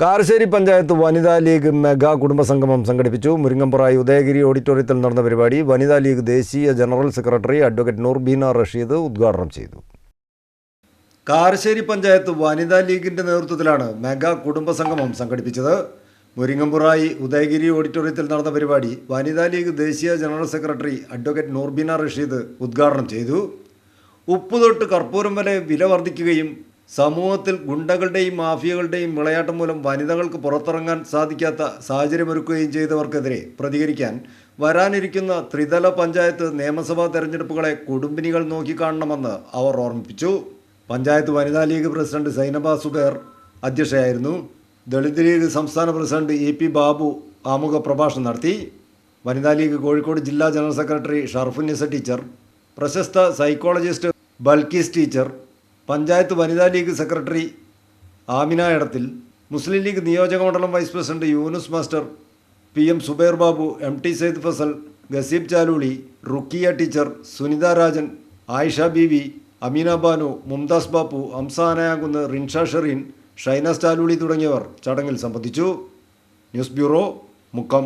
കാരശ്ശേരി പഞ്ചായത്ത് വനിതാ league mega കുടുംബസംഗമം സംഘടിപ്പിച്ചു. മുരിങ്ങമ്പുറായി ഉദയഗിരി ഓഡിറ്റോറിയത്തിൽ നടന്ന പരിപാടി വനിതാ ലീഗ് ദേശീയ general secretary advocate Noorbeena Rasheed ഉദ്ഘാടനം ചെയ്തു. കാരശ്ശേരി പഞ്ചായത്ത് വനിതാ ലീഗിന്റെ നേതൃത്വത്തിലാണ് മെഗാ കുടുംബസംഗമം സംഘടിപ്പിച്ചത്. മുരിങ്ങമ്പുറായി ഉദയഗിരി ഓഡിറ്റോറിയത്തിൽ നടന്ന പരിപാടി വനിതാ ലീഗ് ദേശീയ general secretary advocate Noorbeena Rasheed ഉദ്ഘാടനം ചെയ്തു. ഉപ്പ് തൊട്ട് കർപ്പൂരം വരെ വില വർദ്ധിക്കുകയും സമൂഹത്തിൽ ഗുണ്ടകളുടെയും മാഫിയകളുടെയും വിളയാട്ടം മൂലം വനിതകൾക്ക് പുറത്തിറങ്ങാൻ സാധിക്കാത്ത സാഹചര്യമൊരുക്കുകയും ചെയ്തവർക്കെതിരെ പ്രതികരിക്കാൻ വരാനിരിക്കുന്ന ത്രിതല പഞ്ചായത്ത് നിയമസഭാ തെരഞ്ഞെടുപ്പുകളെ കുടുംബിനികൾ നോക്കിക്കാണണമെന്ന് അവർ ഓർമ്മിപ്പിച്ചു. പഞ്ചായത്ത് വനിതാ ലീഗ് പ്രസിഡന്റ് സൈനബ സുബേർ അധ്യക്ഷയായിരുന്നു. ദളിത് ലീഗ് സംസ്ഥാന പ്രസിഡന്റ് എ പി ബാബു ആമുഖ പ്രഭാഷണം നടത്തി. വനിതാ ലീഗ് കോഴിക്കോട് ജില്ലാ ജനറൽ സെക്രട്ടറി ഷർഫുന്നിസ ടീച്ചർ പ്രശസ്ത സൈക്കോളജിസ്റ്റ് ബൽക്കീസ് ടീച്ചർ പഞ്ചായത്ത് വനിതാ league secretary Amina Edathil Muslim league നിയോജക മണ്ഡലം vice president Yunus master P M Subair Babu M T Sayed Fazal Gaseeb Chaluli Rukhiya teacher Sunitha Rajan Ayisha Beevi Ameena Banu Mumtaz Bappu അംസാനയാകുന്ന് Rinsha Shereen Shaina സ്റ്റാലൂളി തുടങ്ങിയവർ ചടങ്ങിൽ സംബന്ധിച്ചു. News bureau Mukkam.